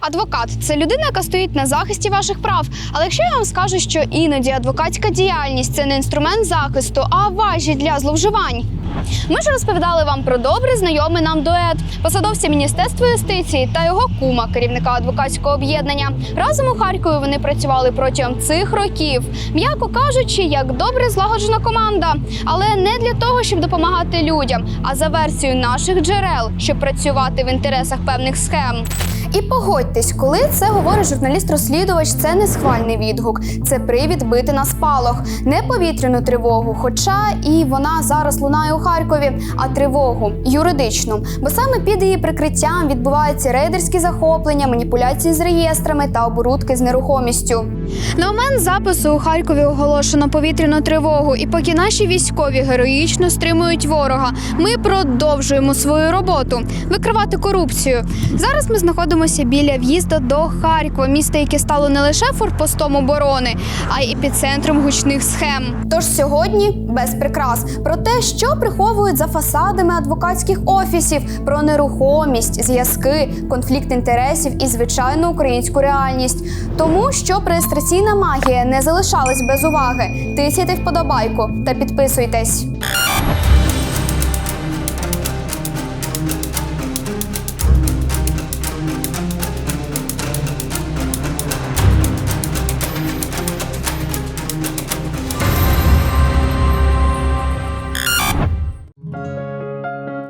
Адвокат це людина, яка стоїть на захисті ваших прав. Але якщо я вам скажу, що іноді адвокатська діяльність це не інструмент захисту, а важі для зловживань. Ми ж розповідали вам про добре знайомий нам дует посадовця Міністерства юстиції та його кума, керівника адвокатського об'єднання. Разом у Харкові вони працювали протягом цих років, м'яко кажучи, як добре злагоджена команда, але не для того, щоб допомагати людям, а за версією наших джерел, щоб працювати в інтересах певних схем. І погодьтесь, коли це говорить журналіст-розслідувач, це не схвальний відгук, це привід бити на спалах, не повітряну тривогу, хоча і вона зараз лунає у а тривогу юридичну. Бо саме під її прикриттям відбуваються рейдерські захоплення, маніпуляції з реєстрами та оборудки з нерухомістю. На момент запису у Харкові оголошено повітряну тривогу, і поки наші військові героїчно стримують ворога, ми продовжуємо свою роботу викривати корупцію. Зараз ми знаходимося біля в'їзду до Харкова, міста, яке стало не лише форпостом оборони, а й епіцентром гучних схем. Тож сьогодні без прикрас про те, що приховують за фасадами адвокатських офісів, про нерухомість, зв'язки, конфлікт інтересів і звичайну українську реальність. Тому що реєстраційна магія не залишалась без уваги. Тисяйте вподобайку та підписуйтесь.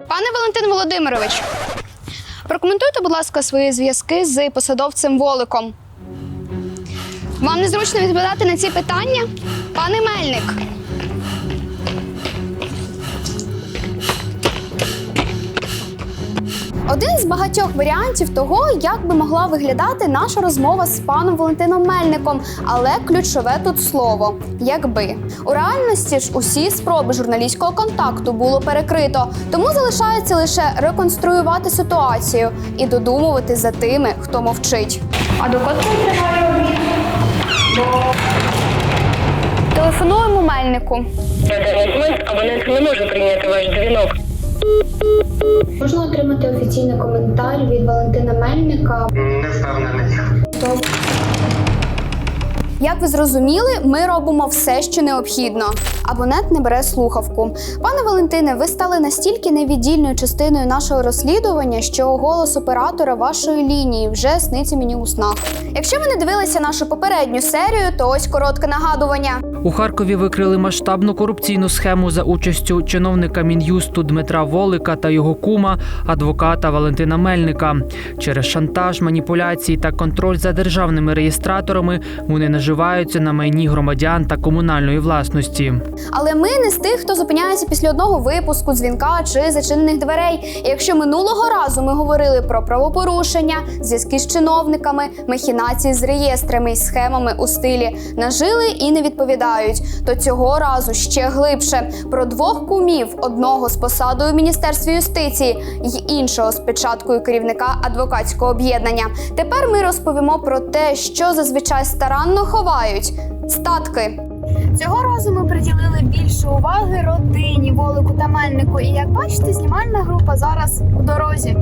Пане Валентин Володимирович, прокоментуйте, будь ласка, свої зв'язки з посадовцем Воликом. Вам незручно відповідати на ці питання? Пане Мельник. Один з багатьох варіантів того, як би могла виглядати наша розмова з паном Валентином Мельником, але ключове тут слово якби у реальності ж усі спроби журналістського контакту було перекрито, тому залишається лише реконструювати ситуацію і додумувати за тими, хто мовчить. А до котрої? Телефонуємо Мельнику. На даний момент абонент не може прийняти ваш дзвінок. Можна отримати офіційний коментар від Валентина Мельника. Не впевнений. Як ви зрозуміли, ми робимо все, що необхідно. Абонент не бере слухавку. Пане Валентине, ви стали настільки невіддільною частиною нашого розслідування, що голос оператора вашої лінії вже сниться мені у снах. Якщо ви не дивилися нашу попередню серію, то ось коротке нагадування. У Харкові викрили масштабну корупційну схему за участю чиновника мін'юсту Дмитра Волика та його кума, адвоката Валентина Мельника. Через шантаж, маніпуляції та контроль за державними реєстраторами вони наживаються на майні громадян та комунальної власності. Але ми не з тих, хто зупиняється після одного випуску, дзвінка чи зачинених дверей. І якщо минулого разу ми говорили про правопорушення, зв'язки з чиновниками, махінації з реєстрами і схемами у стилі нажили і не відповідають, то цього разу ще глибше про двох кумів: одного з посадою в міністерстві юстиції й іншого з печаткою керівника адвокатського об'єднання. Тепер ми розповімо про те, що зазвичай старанно ховають статки. Цього разу ми приділили більше уваги родині, Волику та Мельнику. І як бачите, знімальна група зараз у дорозі.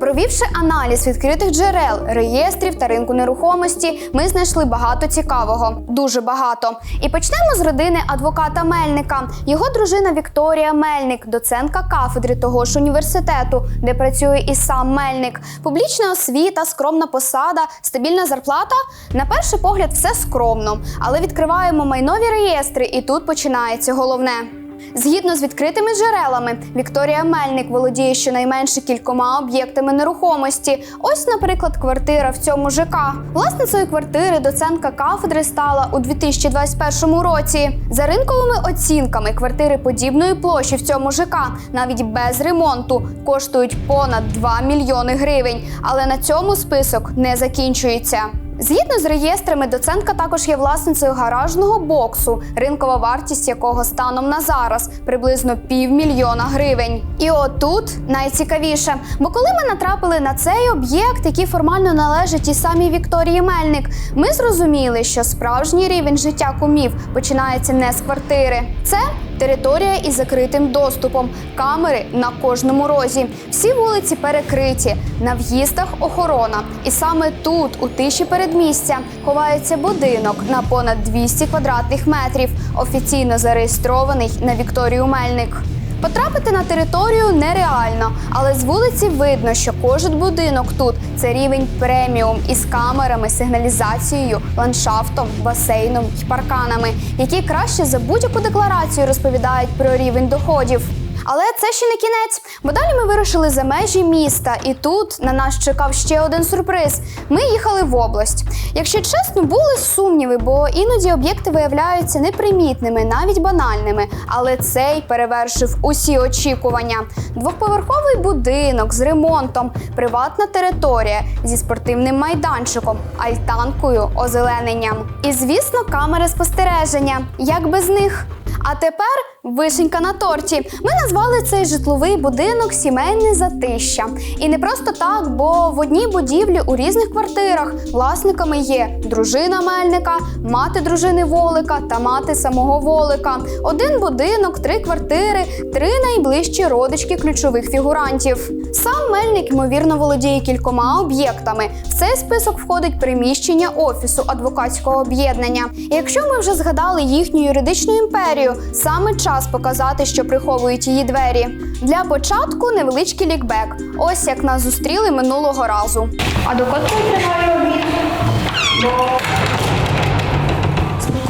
Провівши аналіз відкритих джерел, реєстрів та ринку нерухомості, ми знайшли багато цікавого, дуже багато. І почнемо з родини адвоката Мельника. Його дружина Вікторія Мельник, доцентка кафедри того ж університету, де працює і сам Мельник. Публічна освіта, скромна посада, стабільна зарплата. На перший погляд, все скромно, але відкриваємо майнові реєстри, і тут починається головне. Згідно з відкритими джерелами, Вікторія Мельник володіє щонайменше кількома об'єктами нерухомості. Ось, наприклад, квартира в цьому ЖК. Власницею квартири доцентка кафедри стала у 2021 році. За ринковими оцінками, квартири подібної площі в цьому ЖК, навіть без ремонту, коштують понад 2 мільйони гривень. Але на цьому список не закінчується. Згідно з реєстрами, доцентка також є власницею гаражного боксу, ринкова вартість якого станом на зараз приблизно півмільйона гривень. І отут найцікавіше, бо коли ми натрапили на цей об'єкт, який формально належить тій самій Вікторії Мельник, ми зрозуміли, що справжній рівень життя кумів починається не з квартири. Це Територія із закритим доступом, камери на кожному розі. Всі вулиці перекриті. На в'їздах охорона. І саме тут, у тиші передмістя, ховається будинок на понад 200 квадратних метрів, офіційно зареєстрований на Вікторію Мельник. Потрапити на територію нереально, але з вулиці видно, що кожен будинок тут це рівень преміум із камерами, сигналізацією, ландшафтом, басейном і парканами, які краще за будь-яку декларацію розповідають про рівень доходів. Але це ще не кінець, бо далі ми вирушили за межі міста, і тут на нас чекав ще один сюрприз. Ми їхали в область. Якщо чесно, були сумніви, бо іноді об'єкти виявляються непримітними, навіть банальними. Але цей перевершив усі очікування. Двохповерховий будинок з ремонтом, приватна територія зі спортивним майданчиком, альтанкою, озелененням. І, звісно, камери спостереження. Як без них? А тепер вишенька на торті. Ми назвали цей житловий будинок сімейне затища. І не просто так, бо в одній будівлі у різних квартирах власниками є дружина Мельника, мати дружини Волика та мати самого Волика. Один будинок, три квартири, три найближчі родички ключових фігурантів. Сам Мельник, ймовірно, володіє кількома об'єктами. В цей список входить приміщення офісу адвокатського об'єднання. Якщо ми вже згадали їхню юридичну імперію, саме час показати, що приховують її двері. Для початку невеличкий лікбек. Ось як нас зустріли минулого разу. А до котрої триває обід?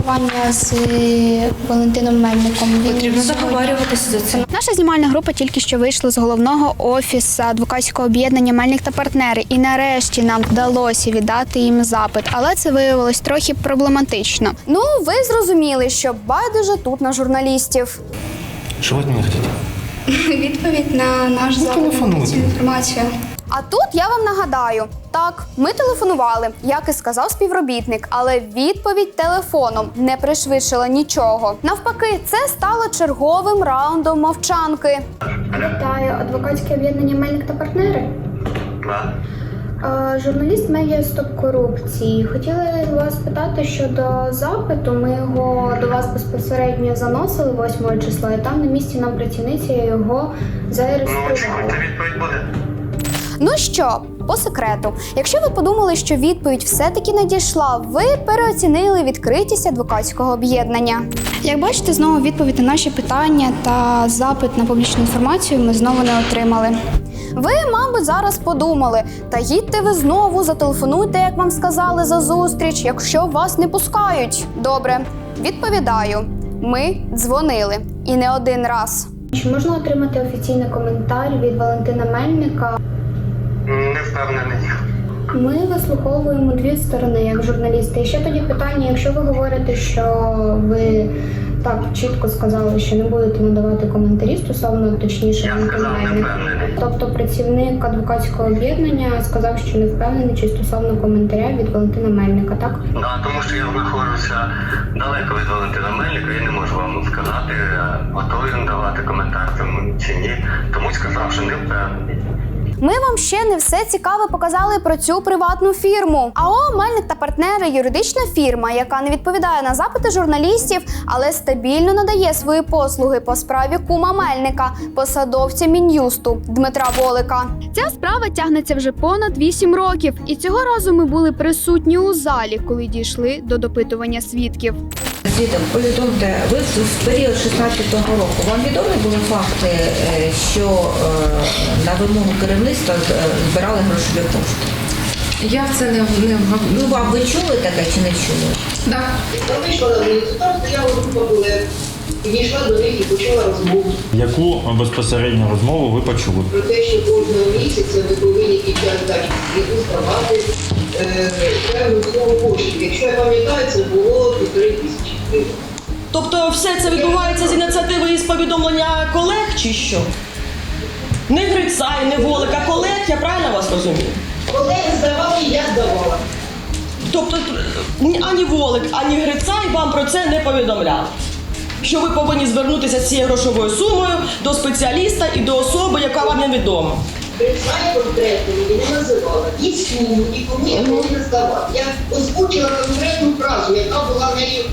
Спілкування з Валентином Мельником. Потрібно договорюватися за це. Наша знімальна група тільки що вийшла з головного офісу адвокатського об'єднання Мельник та партнери, і нарешті нам вдалося віддати їм запит, але це виявилось трохи проблематично. Ну, ви зрозуміли, що байдуже тут на журналістів. Что вы от меня хотите? Відповідь на наш запит інформацію. А тут я вам нагадаю: так, ми телефонували, як і сказав співробітник, але відповідь телефоном не пришвидшила нічого. Навпаки, це стало черговим раундом мовчанки. Вітаю, адвокатське об'єднання Мельник та партнери. Е, Журналіст медіа Стоп корупції. Хотіли вас питати щодо запиту. Ми його до вас безпосередньо заносили 8 числа, і там на місці нам працівниця його зареєструвала. відповідь буде. Ну що, по секрету, якщо ви подумали, що відповідь все-таки надійшла, ви переоцінили відкритість адвокатського об'єднання. Як бачите, знову відповідь на наші питання та запит на публічну інформацію ми знову не отримали. Ви, мабуть, зараз подумали, та їдьте ви знову, зателефонуйте, як вам сказали, за зустріч, якщо вас не пускають. Добре, відповідаю. Ми дзвонили і не один раз. Чи можна отримати офіційний коментар від Валентина Мельника Не впевнений. ми вислуховуємо дві сторони як журналісти. І ще тоді питання, якщо ви говорите, що ви так чітко сказали, що не будете надавати коментарі стосовно точніше Я сказав, не впевнений. Тобто працівник адвокатського об'єднання сказав, що не впевнений чи стосовно коментаря від Валентина Мельника, так? Да, тому що я знаходжуся далеко від Валентина Мельника і не можу вам сказати, готовий він давати коментар тому чи ні. Тому сказав, що не впевнений. Ми вам ще не все цікаве показали про цю приватну фірму. АО Мельник та партнери юридична фірма, яка не відповідає на запити журналістів, але стабільно надає свої послуги по справі кума Мельника, посадовця мін'юсту Дмитра Волика. Ця справа тягнеться вже понад 8 років, і цього разу ми були присутні у залі, коли дійшли до допитування свідків. Звідом, повідомте, ви в період 16-го року вам відомі були факти, е, що е, на вимогу керівництва е, збирали грошові кошти? Я в це не, не Ну, а ви чули таке чи не чули? да. Я вийшла на вулицю, там стояла група колег. Підійшла до них і почала розмову Яку безпосередньо розмову ви почули? про те, що кожного місяця ви повинні під час здачі звіту здавати е, суму. Якщо я пам'ятаю, це було півтори тисячі гривень. Тобто все це відбувається з ініціативи і з повідомлення колег чи що? Не Грицай, не Волика, колег, я правильно вас розумію? Колеги здавали, я здавала. Тобто ні- ані Волик, ані Грицай вам про це не повідомляли. Що ви повинні звернутися з цією грошовою сумою до спеціаліста і до особи, яка вам невідома. Прицай конкретно мені не називала. І суму, і кому я не здавати. Я озвучила конкретну фразу, яка була нею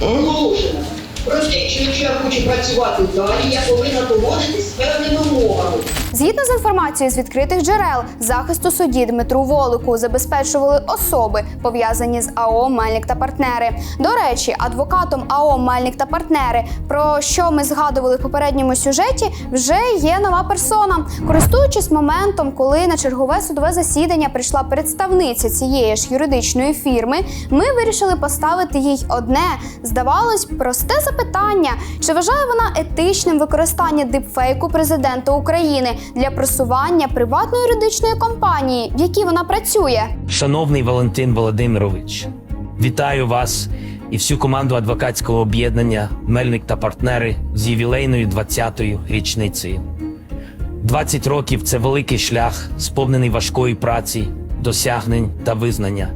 оголошена. Про те, що якщо я хочу працювати далі, я повинна поводитись з певними умовами. Згідно з інформацією з відкритих джерел, захисту судді Дмитру Волику забезпечували особи, пов'язані з АО Мельник та партнери. До речі, адвокатом АО Мельник та партнери, про що ми згадували в попередньому сюжеті, вже є нова персона. Користуючись моментом, коли на чергове судове засідання прийшла представниця цієї ж юридичної фірми, ми вирішили поставити їй одне, здавалось, просте запитання: чи вважає вона етичним використання дипфейку президента України для просування приватної юридичної компанії, в якій вона працює? Шановний Валентин Володимирович, вітаю вас і всю команду адвокатського об'єднання Мельник та партнери з ювілейною 20-ю річницею. 20 років це великий шлях, сповнений важкої праці, досягнень та визнання.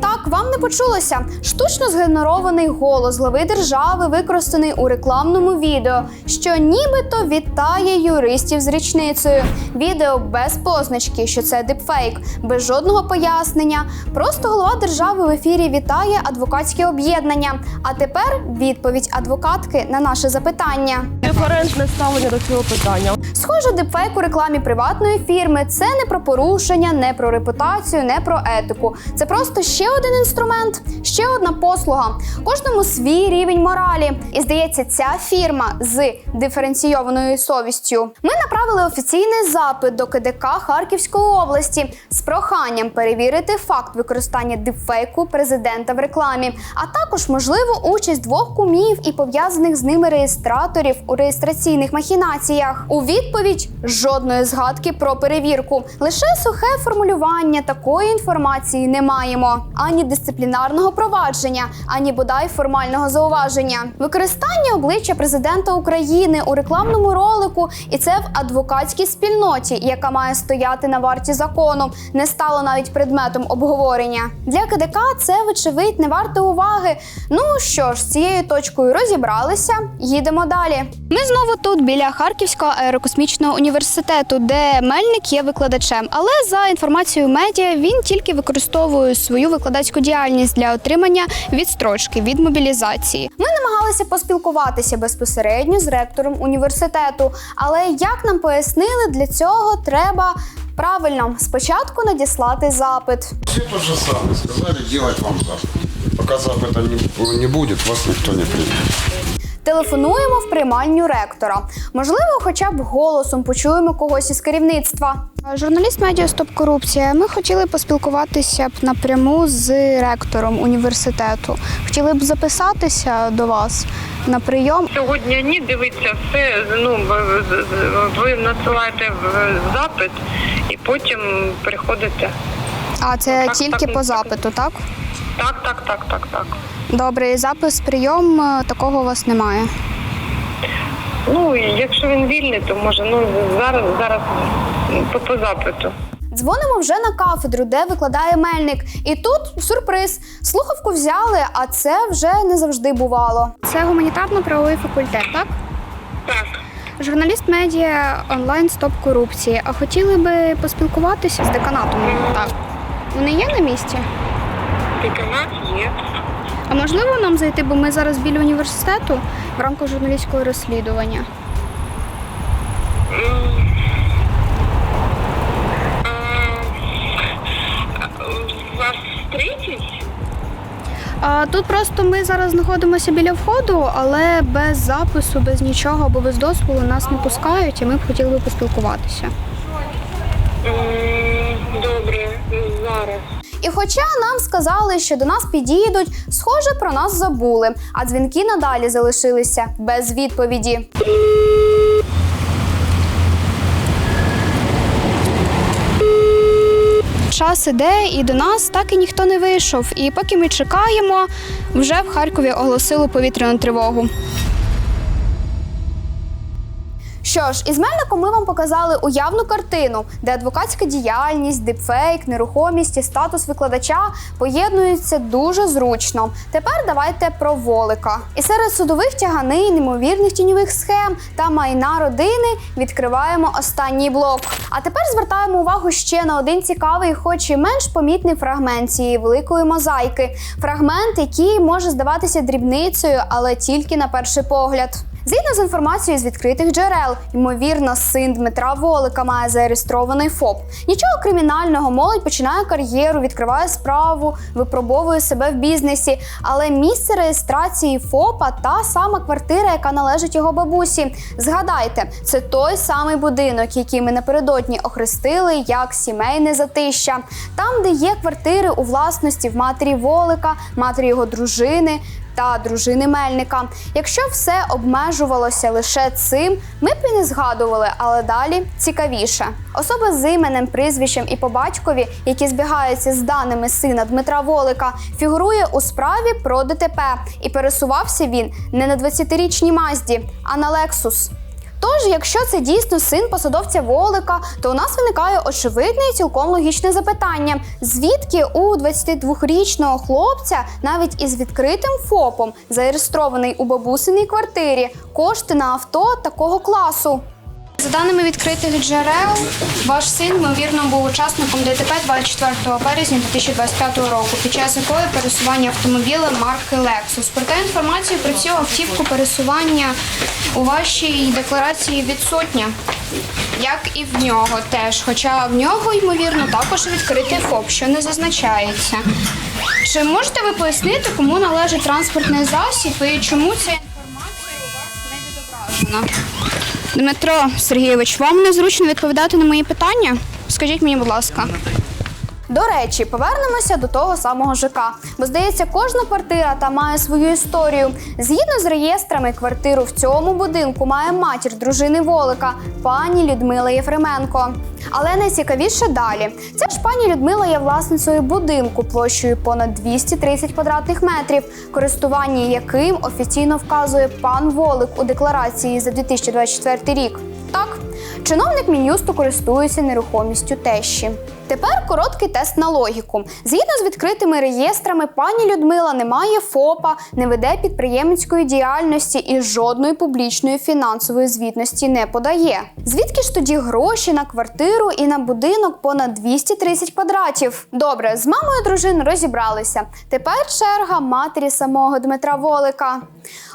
Так, вам не почулося. Штучно згенерований голос глави держави використаний у рекламному відео, що нібито вітає юристів з річницею. Відео без позначки, що це дипфейк, без жодного пояснення. Просто голова держави в ефірі вітає адвокатське об'єднання. А тепер відповідь адвокатки на наше запитання. Диферентне ставлення до цього питання. Схоже, дипфейк у рекламі приватної фірми це не про порушення, не про репутацію, не про етику. Це просто ще один інструмент, ще одна послуга. Кожному свій рівень моралі. І здається, ця фірма з диференційованою совістю. Ми направили офіційний запит до КДК Харківської області з проханням перевірити факт використання дипфейку президента в рекламі, а також можливу участь двох кумів і пов'язаних з ними реєстраторів у реєстраційних махінаціях. У відповідь жодної згадки про перевірку. Лише сухе формулювання такої інформації не маємо ані дисциплінарного провадження, ані бодай формального зауваження. Використання обличчя президента України у рекламному ролику, і це в адвокатській спільноті, яка має стояти на варті закону, не стало навіть предметом обговорення. Для КДК це вочевидь не варто уваги. Ну що ж, з цією точкою розібралися. Їдемо далі. Ми знову тут біля Харківського аерокосмічного університету, де Мельник є викладачем. Але за інформацією медіа він тільки використовує свою викладацьку діяльність для отримання відстрочки від мобілізації. Ми намагалися поспілкуватися безпосередньо з ректором університету, але як нам пояснили, для цього треба. Правильно, спочатку надіслати запит. Все тот же саме Сказали делать вам запит. Поки запита не, буде, вас ніхто не примет. Телефонуємо в приймальню ректора. Можливо, хоча б голосом почуємо когось із керівництва. Журналіст медіа Стоп Корупція. Ми хотіли поспілкуватися б напряму з ректором університету. Хотіли б записатися до вас на прийом. Сьогодні ні, дивіться, все ну ви- в запит і потім приходите. А це Так, тільки так, по так. запиту, так? Так, так, так, так, так. Добре, і запис прийом е, такого у вас немає. Ну якщо він вільний, то може ну зараз зараз по, по запиту. Дзвонимо вже на кафедру, де викладає мельник. І тут сюрприз. Слухавку взяли, а це вже не завжди бувало. Це гуманітарно-правовий факультет, так? Так. Журналіст медіа онлайн стоп корупції. А хотіли би поспілкуватися з деканатом? Так. Вони є на місці? Деканат є. А можливо нам зайти, бо ми зараз біля університету в рамках журналістського розслідування. Вас третій? А тут просто ми зараз знаходимося біля входу, але без запису, без нічого або без дозволу нас не пускають, і ми б хотіли поспілкуватися. Зараз. І хоча нам сказали, що до нас підійдуть, схоже, про нас забули, а дзвінки надалі залишилися без відповіді. Час іде, і до нас так і ніхто не вийшов. І поки ми чекаємо, вже в Харкові оголосили повітряну тривогу. Що ж, із Мельником ми вам показали уявну картину, де адвокатська діяльність, дипфейк, нерухомість і статус викладача поєднуються дуже зручно. Тепер давайте про волика. І серед судових тяганин, неймовірних тіньових схем та майна родини відкриваємо останній блок. А тепер звертаємо увагу ще на один цікавий, хоч і менш помітний фрагмент цієї великої мозаїки. Фрагмент, який може здаватися дрібницею, але тільки на перший погляд. Згідно з інформацією з відкритих джерел, ймовірно, син Дмитра Волика має зареєстрований ФОП. Нічого кримінального, молодь починає кар'єру, відкриває справу, випробовує себе в бізнесі. Але місце реєстрації ФОПа та сама квартира, яка належить його бабусі. Згадайте, це той самий будинок, який ми напередодні охрестили як сімейне затища. Там, де є квартири у власності в матері Волика, матері його дружини та дружини Мельника. Якщо все обмежувалося лише цим, ми б і не згадували, але далі цікавіше. Особа з іменем, прізвищем і по батькові, які збігаються з даними сина Дмитра Волика, фігурує у справі про ДТП, і пересувався він не на 20-річній Мазді, а на Лексус. Тож, якщо це дійсно син посадовця Волика, то у нас виникає очевидне і цілком логічне запитання: звідки у 22-річного хлопця, навіть із відкритим ФОПом, зареєстрований у бабусиній квартирі, кошти на авто такого класу? За даними відкритих джерел, ваш син ймовірно був учасником ДТП 24 березня 2025 року, під час якої пересування автомобілем марки Lexus. Проте інформацію про цю автівку пересування у вашій декларації відсутня, як і в нього теж. Хоча в нього, ймовірно, також відкритий ФОП, що не зазначається. Чи можете ви пояснити, кому належить транспортний засіб і чому ця інформація у вас не відображена? Дмитро Сергійович, вам незручно відповідати на мої питання? Скажіть мені, будь ласка. До речі, повернемося до того самого ЖК, бо здається, кожна квартира та має свою історію. Згідно з реєстрами, квартиру в цьому будинку має матір дружини Волика, пані Людмила Єфременко. Але найцікавіше далі. Ця ж пані Людмила є власницею будинку площею понад 230 квадратних метрів, користування яким офіційно вказує пан Волик у декларації за 2024 рік. Так, чиновник Мін'юсту користується нерухомістю тещі. Тепер короткий тест на логіку. Згідно з відкритими реєстрами, пані Людмила не має ФОПа, не веде підприємницької діяльності і жодної публічної фінансової звітності не подає. Звідки ж тоді гроші на квартиру і на будинок понад 230 квадратів? Добре, з мамою дружин розібралися. Тепер черга матері самого Дмитра Волика.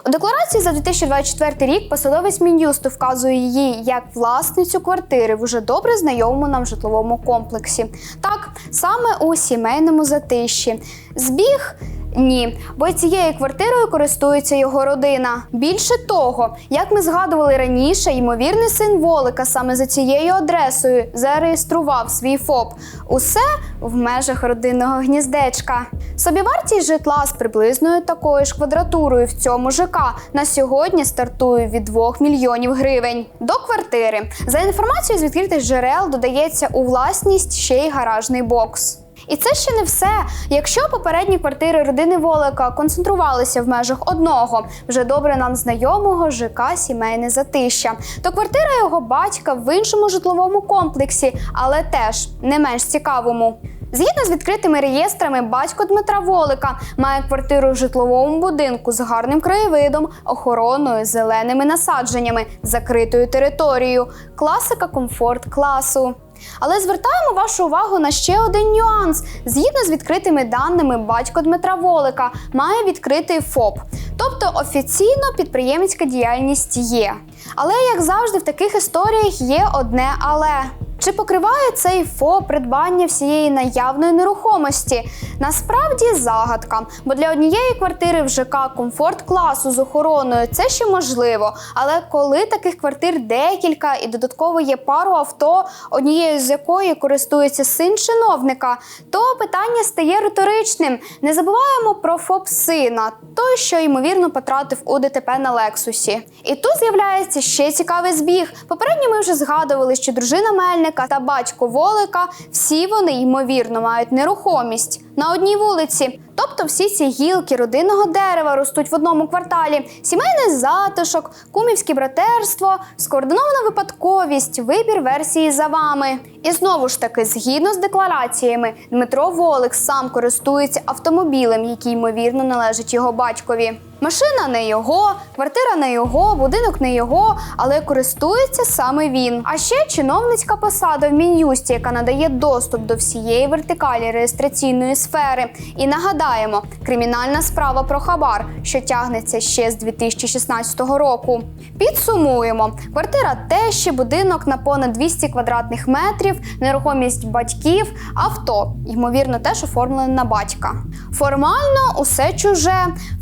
У декларації за 2024 рік посадовець Мін'юсту вказує її як власницю квартири в уже добре знайомому нам житловому комплексі. Так, саме у сімейному затищі. Збіг. Ні, бо цією квартирою користується його родина. Більше того, як ми згадували раніше, ймовірний син Волика саме за цією адресою зареєстрував свій ФОП. Усе в межах родинного гніздечка. Собівартість житла з приблизною такою ж квадратурою в цьому ЖК на сьогодні стартує від 2 мільйонів гривень. До квартири. За інформацією з відкритих джерел додається у власність ще й гаражний бокс. І це ще не все. Якщо попередні квартири родини Волика концентрувалися в межах одного, вже добре нам знайомого ЖК сімейне затища, то квартира його батька в іншому житловому комплексі, але теж не менш цікавому. Згідно з відкритими реєстрами, батько Дмитра Волика має квартиру в житловому будинку з гарним краєвидом, охороною, зеленими насадженнями, закритою територією, класика комфорт класу. Але звертаємо вашу увагу на ще один нюанс. Згідно з відкритими даними, батько Дмитра Волика має відкритий ФОП, тобто офіційно підприємницька діяльність є. Але як завжди в таких історіях є одне але. Чи покриває цей ФОП придбання всієї наявної нерухомості? Насправді загадка, бо для однієї квартири в ЖК комфорт класу з охороною це ще можливо. Але коли таких квартир декілька і додатково є пару авто, однією з якої користується син чиновника, то питання стає риторичним. Не забуваємо про ФОП сина, той, що ймовірно потратив у ДТП на Лексусі. І тут з'являється ще цікавий збіг. Попередньо ми вже згадували, що дружина Мельника та батько Волика всі вони ймовірно мають нерухомість. На одній вулиці. Тобто всі ці гілки родинного дерева ростуть в одному кварталі. Сімейний затишок, кумівське братерство, скоординована випадковість, вибір версії за вами. І знову ж таки, згідно з деклараціями, Дмитро Волик сам користується автомобілем, який ймовірно належить його батькові. Машина не його, квартира не його, будинок не його, але користується саме він. А ще чиновницька посада в мін'юсті, яка надає доступ до всієї вертикалі реєстраційної сфери. І нагадаємо, кримінальна справа про хабар, що тягнеться ще з 2016 року. Підсумуємо: квартира тещі, будинок на понад 200 квадратних метрів, нерухомість батьків, авто, ймовірно, теж оформлене на батька. Формально усе чуже.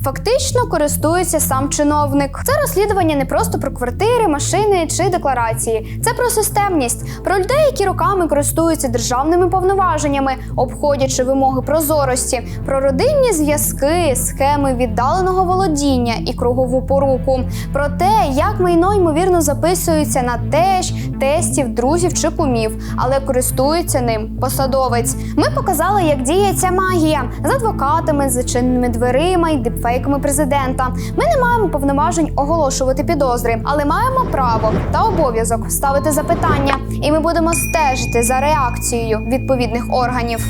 Фактично користується сам чиновник. Це розслідування не просто про квартири, машини чи декларації. Це про системність, про людей, які роками користуються державними повноваженнями, обходячи вимоги прозорості, про родинні зв'язки, схеми віддаленого володіння і кругову поруку, про те, як майно ймовірно записується на тещ, тестів, друзів чи кумів, але користується ним посадовець. Ми показали, як діє ця магія з адвокатами, з зачиненими дверима і дипфейками президента. Ми не маємо повноважень оголошувати підозри, але маємо право та обов'язок ставити запитання, і ми будемо стежити за реакцією відповідних органів.